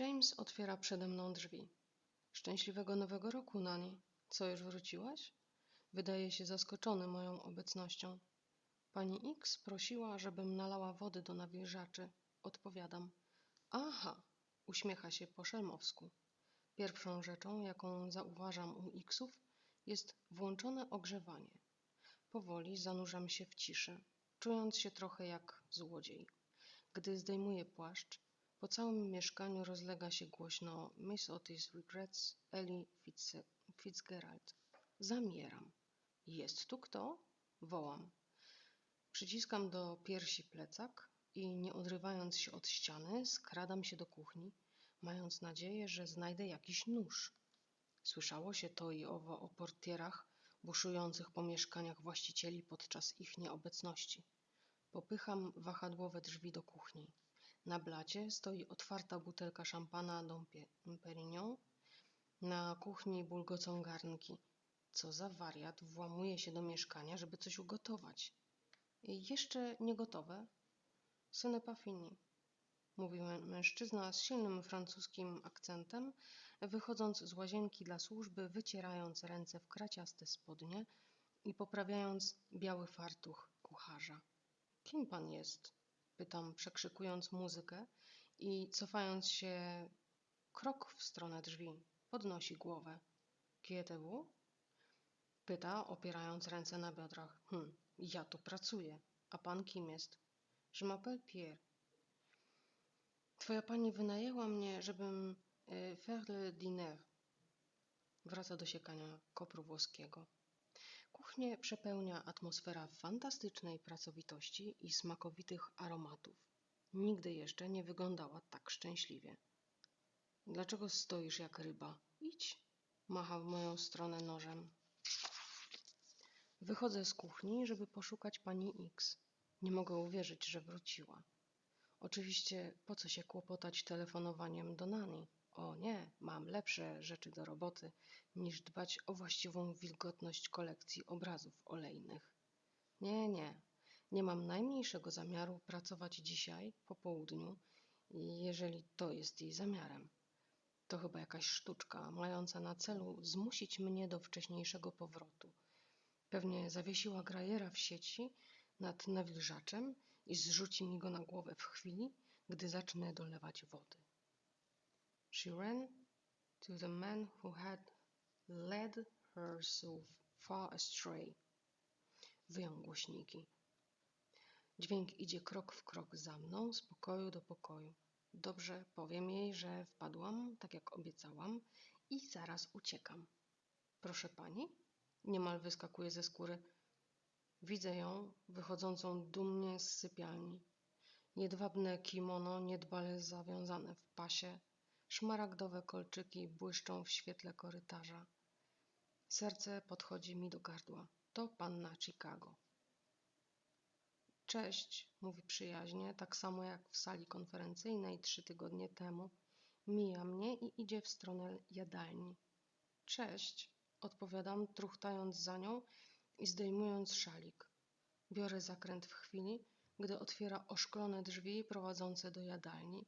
James otwiera przede mną drzwi. Szczęśliwego nowego roku, Nani. Co, już wróciłaś? Wydaje się zaskoczony moją obecnością. Pani X prosiła, żebym nalała wody do nawilżaczy. Odpowiadam. Aha, uśmiecha się po szelmowsku. Pierwszą rzeczą, jaką zauważam u Xów, jest włączone ogrzewanie. Powoli zanurzam się w ciszy, czując się trochę jak złodziej. Gdy zdejmuję płaszcz, po całym mieszkaniu rozlega się głośno Miss Otis regrets Ellie Fitz Fitzgerald. Zamieram. Jest tu kto? Wołam. Przyciskam do piersi plecak i nie odrywając się od ściany, skradam się do kuchni, mając nadzieję, że znajdę jakiś nóż. Słyszało się to i owo o portierach buszujących po mieszkaniach właścicieli podczas ich nieobecności. Popycham wahadłowe drzwi do kuchni. Na blacie stoi otwarta butelka szampana Dom Perignon. Na kuchni bulgocą garnki. Co za wariat włamuje się do mieszkania, żeby coś ugotować. Jeszcze nie gotowe? Pas fini, mówił mężczyzna z silnym francuskim akcentem, wychodząc z łazienki dla służby, wycierając ręce w kraciaste spodnie i poprawiając biały fartuch kucharza. Kim pan jest? Pytam, przekrzykując muzykę i cofając się krok w stronę drzwi. Podnosi głowę. Qui Pyta, opierając ręce na biodrach. Hm, ja tu pracuję. A pan kim jest? Je m'appelle Pierre. Twoja pani wynajęła mnie, żebym y, faire le dîner. Wraca do siekania kopru włoskiego. Kuchnię przepełnia atmosfera fantastycznej pracowitości i smakowitych aromatów. Nigdy jeszcze nie wyglądała tak szczęśliwie. Dlaczego stoisz jak ryba? Idź, macha w moją stronę nożem. Wychodzę z kuchni, żeby poszukać pani X. Nie mogę uwierzyć, że wróciła. Oczywiście po co się kłopotać telefonowaniem do Nani? O nie, mam lepsze rzeczy do roboty niż dbać o właściwą wilgotność kolekcji obrazów olejnych. Nie, nie, nie mam najmniejszego zamiaru pracować dzisiaj po południu, jeżeli to jest jej zamiarem. To chyba jakaś sztuczka mająca na celu zmusić mnie do wcześniejszego powrotu. Pewnie zawiesiła grajera w sieci nad nawilżaczem i zrzuci mi go na głowę w chwili, gdy zacznę dolewać wody. She ran to the man who had led her so far astray. Wyjął głośniki. Dźwięk idzie krok w krok za mną, z pokoju do pokoju. Dobrze, powiem jej, że wpadłam, tak jak obiecałam, i zaraz uciekam. Proszę pani? Niemal wyskakuje ze skóry. Widzę ją, wychodzącą dumnie z sypialni. Jedwabne kimono niedbale zawiązane w pasie, szmaragdowe kolczyki błyszczą w świetle korytarza. Serce podchodzi mi do gardła. To panna Chicago. Cześć, mówi przyjaźnie, tak samo jak w sali konferencyjnej trzy tygodnie temu. Mija mnie i idzie w stronę jadalni. Cześć, odpowiadam, truchtając za nią i zdejmując szalik. Biorę zakręt w chwili, gdy otwiera oszklone drzwi prowadzące do jadalni,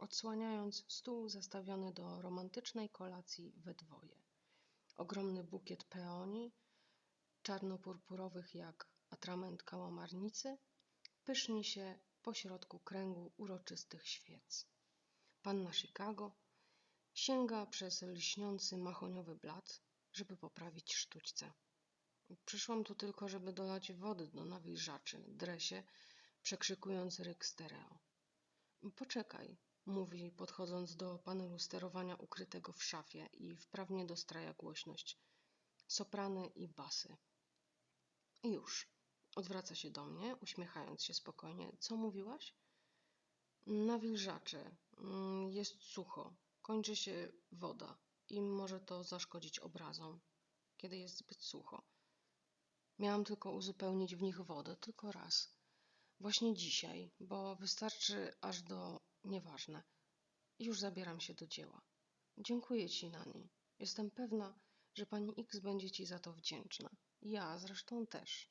odsłaniając stół zastawiony do romantycznej kolacji we dwoje. Ogromny bukiet peonii, czarnopurpurowych jak atrament kałamarnicy, pyszni się pośrodku kręgu uroczystych świec. Panna Chicago sięga przez lśniący mahoniowy blat, żeby poprawić sztućce. Przyszłam tu tylko, żeby dolać wody do nawilżaczy, dresie, przekrzykując ryk stereo. Poczekaj, mówi, podchodząc do panelu sterowania ukrytego w szafie i wprawnie dostraja głośność. Soprany i basy. I już. Odwraca się do mnie, uśmiechając się spokojnie. Co mówiłaś? Nawilżacze. Mm, jest sucho. Kończy się woda i może to zaszkodzić obrazom, kiedy jest zbyt sucho. Miałam tylko uzupełnić w nich wodę, tylko raz. Właśnie dzisiaj, bo wystarczy aż do nieważne. Już zabieram się do dzieła. Dziękuję ci, Nani. Jestem pewna, że pani X będzie ci za to wdzięczna. Ja zresztą też.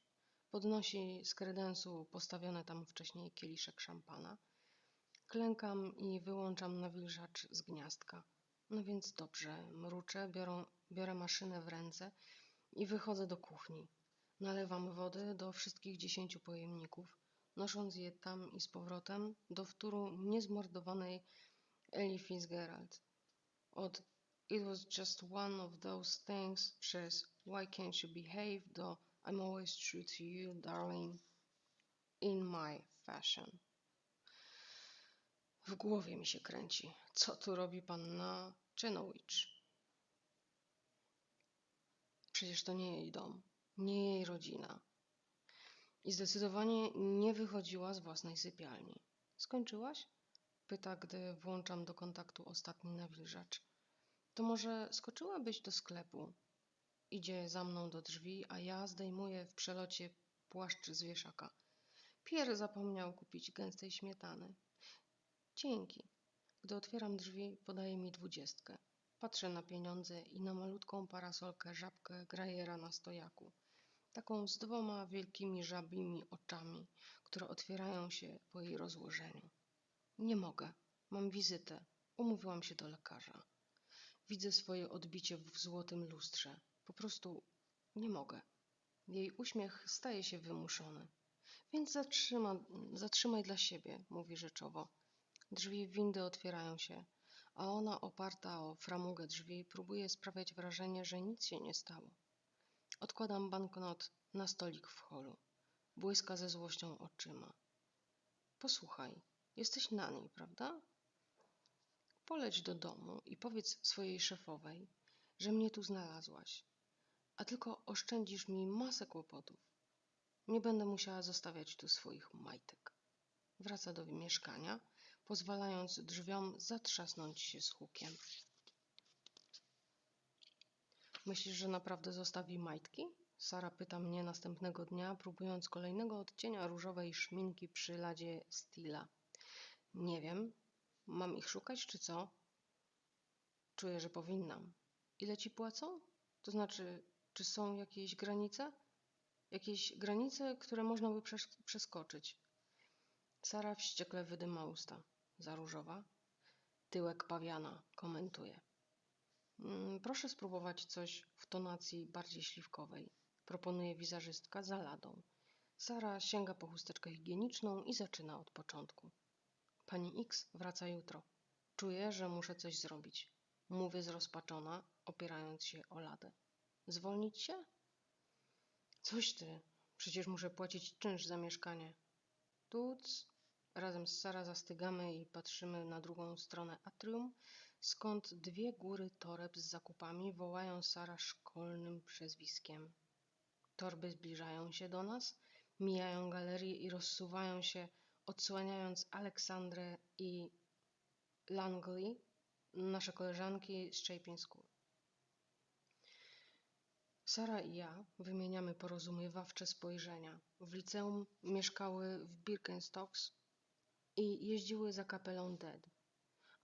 Podnosi z kredensu postawiony tam wcześniej kieliszek szampana. Klękam i wyłączam nawilżacz z gniazdka. No więc dobrze, mruczę, biorą, biorę maszynę w ręce i wychodzę do kuchni. Nalewam wody do wszystkich dziesięciu pojemników, nosząc je tam i z powrotem do wtóru niezmordowanej Ellie Fitzgerald. Od It was just one of those things przez Why can't you behave do I'm always true to you, darling, in my fashion. W głowie mi się kręci. Co tu robi panna Chenowicz? Przecież to nie jej dom, nie jej rodzina. I zdecydowanie nie wychodziła z własnej sypialni. Skończyłaś? Pyta, gdy włączam do kontaktu ostatni nawilżacz. To może skoczyłabyś do sklepu? Idzie za mną do drzwi, a ja zdejmuję w przelocie płaszcz z wieszaka. Pierre zapomniał kupić gęstej śmietany. Dzięki. Gdy otwieram drzwi, podaje mi dwudziestkę. Patrzę na pieniądze i na malutką parasolkę żabkę grajera na stojaku. Taką z dwoma wielkimi żabimi oczami, które otwierają się po jej rozłożeniu. Nie mogę. Mam wizytę. Umówiłam się do lekarza. Widzę swoje odbicie w złotym lustrze. Po prostu nie mogę. Jej uśmiech staje się wymuszony. Więc zatrzyma, zatrzymaj dla siebie, mówi rzeczowo. Drzwi windy otwierają się, a ona oparta o framugę drzwi próbuje sprawiać wrażenie, że nic się nie stało. Odkładam banknot na stolik w holu. Błyska ze złością oczyma. Posłuchaj, jesteś na niej, prawda? Poleć do domu i powiedz swojej szefowej, że mnie tu znalazłaś, a tylko oszczędzisz mi masę kłopotów. Nie będę musiała zostawiać tu swoich majtek. Wraca do mieszkania, pozwalając drzwiom zatrzasnąć się z hukiem. Myślisz, że naprawdę zostawi majtki? Sara pyta mnie następnego dnia, próbując kolejnego odcienia różowej szminki przy ladzie Stila. Nie wiem. Mam ich szukać, czy co? Czuję, że powinnam. Ile ci płacą? To znaczy, czy są jakieś granice? Jakieś granice, które można by przes przeskoczyć. Sara wściekle wydyma usta. Za różowa? Tyłek pawiana, komentuje. Mm, proszę spróbować coś w tonacji bardziej śliwkowej. Proponuje wizerzystka za ladą. Sara sięga po chusteczkę higieniczną i zaczyna od początku. Pani X wraca jutro. Czuję, że muszę coś zrobić. Mówię zrozpaczona, opierając się o ladę. Zwolnić się? Coś ty. Przecież muszę płacić czynsz za mieszkanie. Tuc. Razem z Sara zastygamy i patrzymy na drugą stronę atrium, skąd dwie góry toreb z zakupami wołają Sara szkolnym przezwiskiem. Torby zbliżają się do nas, mijają galerię i rozsuwają się, odsłaniając Aleksandrę i Langley, nasze koleżanki z Chapin School. Sara i ja wymieniamy porozumiewawcze spojrzenia. W liceum mieszkały w Birkenstocks i jeździły za kapelą Dead,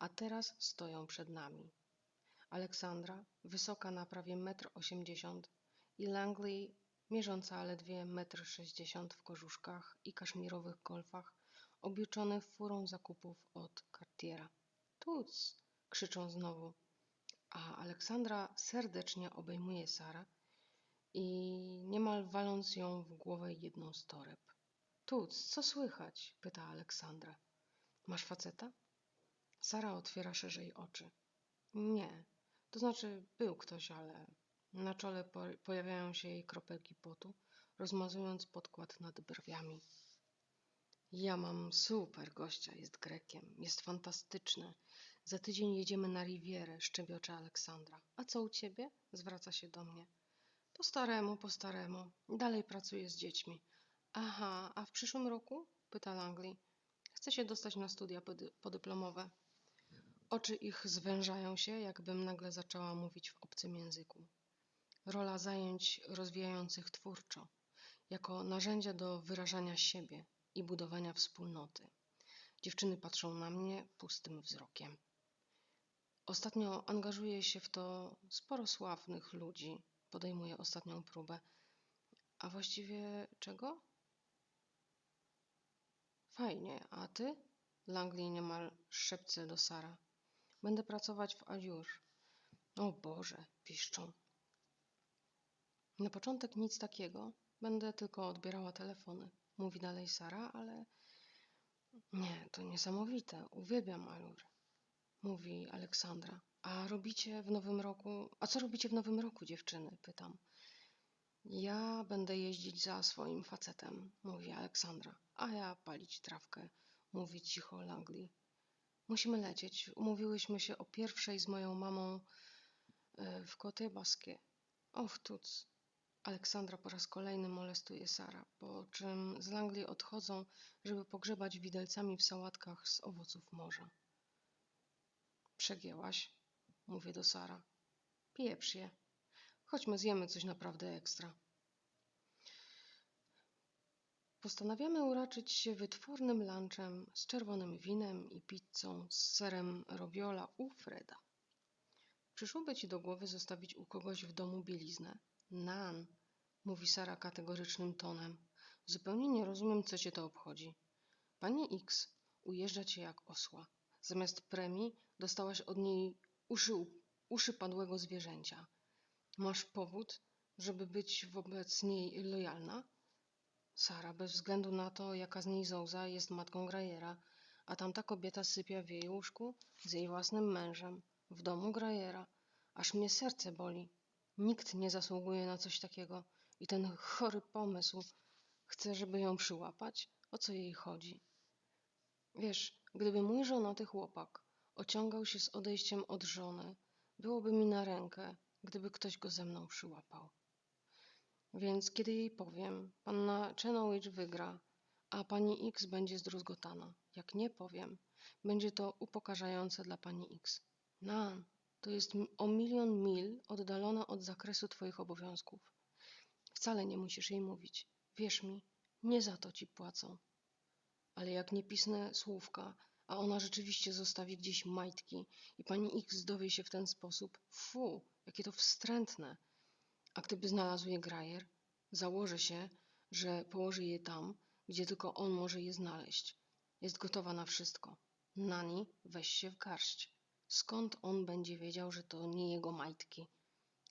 a teraz stoją przed nami. Aleksandra, wysoka na prawie metr osiemdziesiąt i Langley, mierząca ledwie metr sześćdziesiąt w kożuszkach i kaszmirowych golfach, obieczonych furą zakupów od Cartiera. Tuc! krzyczą znowu, a Aleksandra serdecznie obejmuje Sarę i niemal waląc ją w głowę jedną z toreb. Tuc, co słychać? pyta Aleksandra. Masz faceta? Sara otwiera szerzej oczy. Nie. To znaczy, był ktoś, ale na czole po pojawiają się jej kropelki potu, rozmazując podkład nad brwiami. Ja mam super gościa, jest Grekiem, jest fantastyczny. Za tydzień jedziemy na Rivierę, szczebiocze Aleksandra. A co u ciebie? Zwraca się do mnie. Po staremu, po staremu. Dalej pracuję z dziećmi. Aha, a w przyszłym roku? Pyta Langley. Chcę się dostać na studia pody podyplomowe. Oczy ich zwężają się, jakbym nagle zaczęła mówić w obcym języku. Rola zajęć rozwijających twórczo, jako narzędzia do wyrażania siebie i budowania wspólnoty. Dziewczyny patrzą na mnie pustym wzrokiem. Ostatnio angażuje się w to sporo sławnych ludzi. Podejmuje ostatnią próbę. A właściwie czego? Fajnie, a ty? Langley niemal szepce do Sara. Będę pracować w Azure. O Boże, piszczą. Na początek nic takiego. Będę tylko odbierała telefony. Mówi dalej Sara, ale nie, to niesamowite. Uwielbiam Alur. Mówi Aleksandra. A robicie w nowym roku. A co robicie w nowym roku, dziewczyny? Pytam. Ja będę jeździć za swoim facetem, mówi Aleksandra. A ja palić trawkę, mówi cicho Langley. Musimy lecieć. Umówiłyśmy się o pierwszej z moją mamą e, w Koty Baskie. Och, tuc. Aleksandra po raz kolejny molestuje Sara, po czym z Langley odchodzą, żeby pogrzebać widelcami w sałatkach z owoców morza. Przegięłaś, mówię do Sara. Pieprz je. Chodźmy zjemy coś naprawdę ekstra. Postanawiamy uraczyć się wytwornym lunchem z czerwonym winem i pizzą z serem robiola u Freda. Przyszłoby ci do głowy zostawić u kogoś w domu bieliznę? Nan, mówi Sara kategorycznym tonem. Zupełnie nie rozumiem, co cię to obchodzi. Pani X ujeżdża cię jak osła. Zamiast premii dostałaś od niej uszy, uszy padłego zwierzęcia. Masz powód, żeby być wobec niej lojalna? Sara, bez względu na to, jaka z niej zołza, jest matką Grajera, a tamta kobieta sypia w jej łóżku z jej własnym mężem, w domu Grajera. Aż mnie serce boli. Nikt nie zasługuje na coś takiego i ten chory pomysł chce, żeby ją przyłapać? O co jej chodzi? Wiesz, gdyby mój żonaty chłopak ociągał się z odejściem od żony, byłoby mi na rękę, gdyby ktoś go ze mną przyłapał. Więc kiedy jej powiem, panna Chenowich wygra, a pani X będzie zdruzgotana. Jak nie powiem, będzie to upokarzające dla pani X. Nan, to jest o milion mil oddalona od zakresu twoich obowiązków. Wcale nie musisz jej mówić. Wierz mi, nie za to ci płacą. Ale jak nie pisnę słówka, a ona rzeczywiście zostawi gdzieś majtki i pani X dowie się w ten sposób, fu, jakie to wstrętne. A gdyby znalazł je Grajer, założę się, że położy je tam, gdzie tylko on może je znaleźć. Jest gotowa na wszystko. Nani, weź się w garść. Skąd on będzie wiedział, że to nie jego majtki?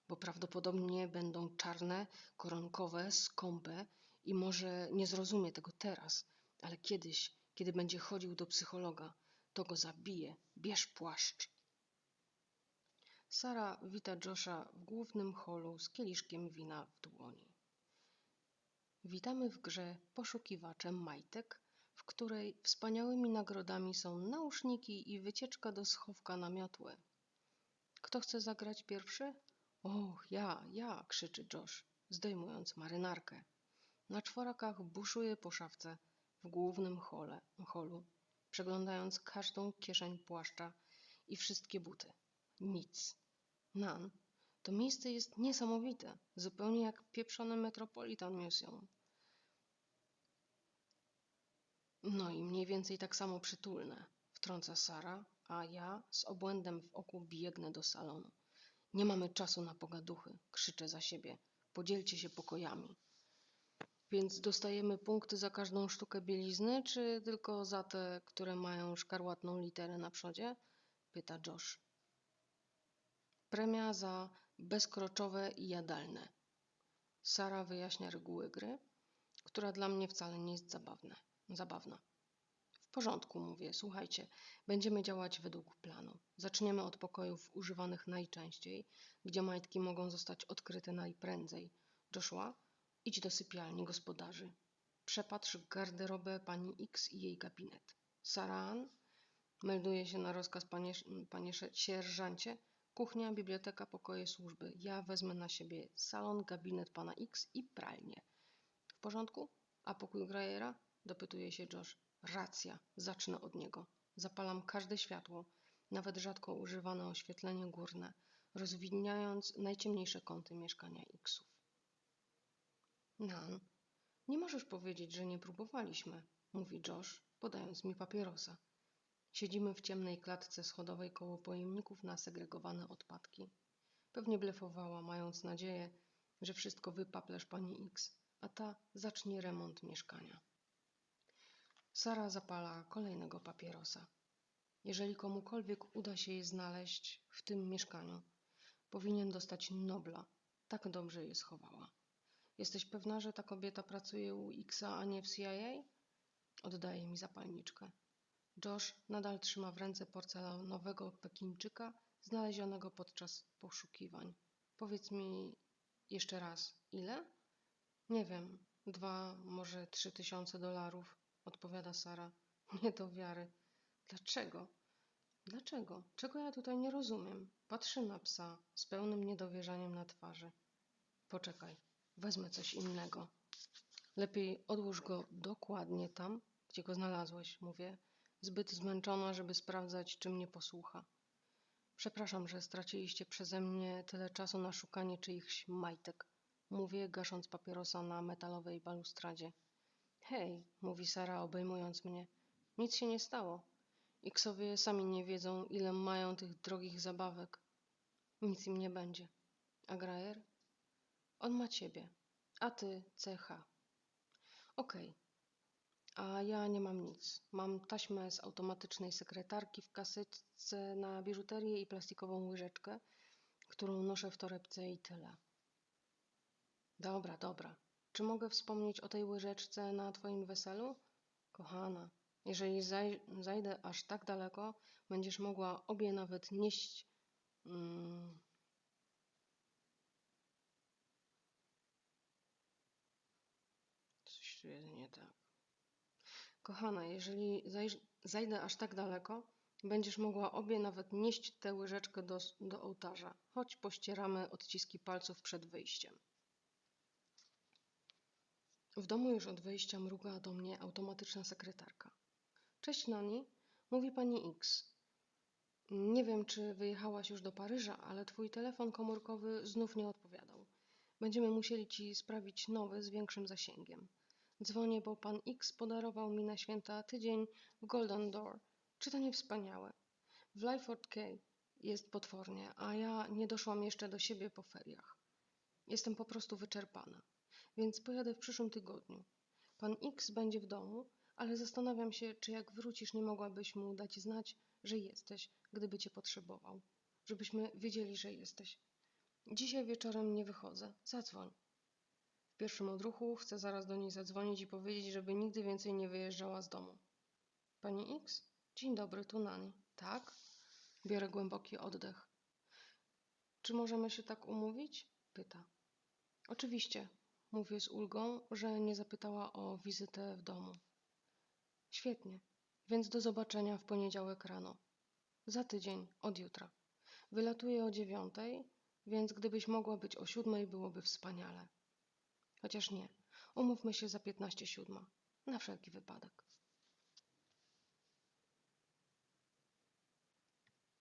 Bo prawdopodobnie będą czarne, koronkowe, skąpe i może nie zrozumie tego teraz, ale kiedyś, kiedy będzie chodził do psychologa, to go zabije. Bierz płaszcz. Sara wita Josha w głównym holu z kieliszkiem wina w dłoni. Witamy w grze Poszukiwacze Majtek, w której wspaniałymi nagrodami są nauszniki i wycieczka do schowka na miotłę. Kto chce zagrać pierwszy? Och, ja, ja, krzyczy Josh, zdejmując marynarkę. Na czworakach buszuje po szafce w głównym hole, holu, przeglądając każdą kieszeń płaszcza i wszystkie buty. Nic. Nan, to miejsce jest niesamowite, zupełnie jak pieprzony Metropolitan Museum. No i mniej więcej tak samo przytulne, wtrąca Sara, a ja z obłędem w oku biegnę do salonu. Nie mamy czasu na pogaduchy, krzyczę za siebie. Podzielcie się pokojami. Więc dostajemy punkty za każdą sztukę bielizny, czy tylko za te, które mają szkarłatną literę na przodzie? Pyta Josh. Premia za bezkroczowe i jadalne. Sara wyjaśnia reguły gry, która dla mnie wcale nie jest zabawne, zabawna. W porządku, mówię, słuchajcie, będziemy działać według planu. Zaczniemy od pokojów używanych najczęściej, gdzie majtki mogą zostać odkryte najprędzej. Joshua, idź do sypialni gospodarzy. Przepatrz garderobę pani X i jej gabinet. Saran, melduje się na rozkaz panie, panie sierżancie, Kuchnia, biblioteka, pokoje służby. Ja wezmę na siebie salon, gabinet pana X i pralnię. W porządku? A pokój Grajera? Dopytuje się Josh. Racja. Zacznę od niego. Zapalam każde światło, nawet rzadko używane oświetlenie górne, rozwidniając najciemniejsze kąty mieszkania Xów. Nan, nie możesz powiedzieć, że nie próbowaliśmy, mówi Josh, podając mi papierosa. Siedzimy w ciemnej klatce schodowej koło pojemników na segregowane odpadki. Pewnie blefowała, mając nadzieję, że wszystko wypaplesz pani X, a ta zacznie remont mieszkania. Sara zapala kolejnego papierosa. Jeżeli komukolwiek uda się je znaleźć w tym mieszkaniu, powinien dostać Nobla. Tak dobrze je schowała. Jesteś pewna, że ta kobieta pracuje u Xa, a nie w CIA? Oddaje mi zapalniczkę. Josh nadal trzyma w ręce porcelanowego Pekinczyka znalezionego podczas poszukiwań. Powiedz mi jeszcze raz, ile? Nie wiem, dwa, może trzy tysiące dolarów, odpowiada Sara. Nie do wiary. Dlaczego? Dlaczego? Czego ja tutaj nie rozumiem? Patrzy na psa z pełnym niedowierzaniem na twarzy. Poczekaj, wezmę coś innego. Lepiej odłóż go dokładnie tam, gdzie go znalazłeś, mówię, zbyt zmęczona, żeby sprawdzać, czy mnie posłucha. Przepraszam, że straciliście przeze mnie tyle czasu na szukanie czyichś majtek. Mówię, gasząc papierosa na metalowej balustradzie. Hej, mówi Sara, obejmując mnie. Nic się nie stało. Iksowie sami nie wiedzą, ile mają tych drogich zabawek. Nic im nie będzie. A Grajer? On ma ciebie, a ty CH. Okej. A ja nie mam nic. Mam taśmę z automatycznej sekretarki w kasetce na biżuterię i plastikową łyżeczkę, którą noszę w torebce i tyle. Dobra, dobra. Czy mogę wspomnieć o tej łyżeczce na twoim weselu? Kochana, jeżeli zaj zajdę aż tak daleko, będziesz mogła obie nawet nieść. Mm, coś tu jest nie tak. Kochana, jeżeli zaj zajdę aż tak daleko, będziesz mogła obie nawet nieść tę łyżeczkę do, do ołtarza. Chodź pościeramy odciski palców przed wyjściem. W domu już od wyjścia mruga do mnie automatyczna sekretarka. Cześć Nani, mówi pani X. Nie wiem, czy wyjechałaś już do Paryża, ale twój telefon komórkowy znów nie odpowiadał. Będziemy musieli ci sprawić nowy z większym zasięgiem. Dzwonię, bo pan X podarował mi na święta tydzień w Golden Door. Czy to nie wspaniałe? W Lyford Cay jest potwornie, a ja nie doszłam jeszcze do siebie po feriach. Jestem po prostu wyczerpana, więc pojadę w przyszłym tygodniu. Pan X będzie w domu, ale zastanawiam się, czy jak wrócisz, nie mogłabyś mu dać znać, że jesteś, gdyby cię potrzebował. Żebyśmy wiedzieli, że jesteś. Dzisiaj wieczorem nie wychodzę. Zadzwoń. W pierwszym odruchu chcę zaraz do niej zadzwonić i powiedzieć, żeby nigdy więcej nie wyjeżdżała z domu. Pani X? Dzień dobry, tu Nani. Tak? Biorę głęboki oddech. Czy możemy się tak umówić? Pyta. Oczywiście. Mówię z ulgą, że nie zapytała o wizytę w domu. Świetnie. Więc do zobaczenia w poniedziałek rano. Za tydzień, od jutra. Wylatuję o dziewiątej, więc gdybyś mogła być o siódmej, byłoby wspaniale. Chociaż nie. Umówmy się za piętnaście siódma. Na wszelki wypadek.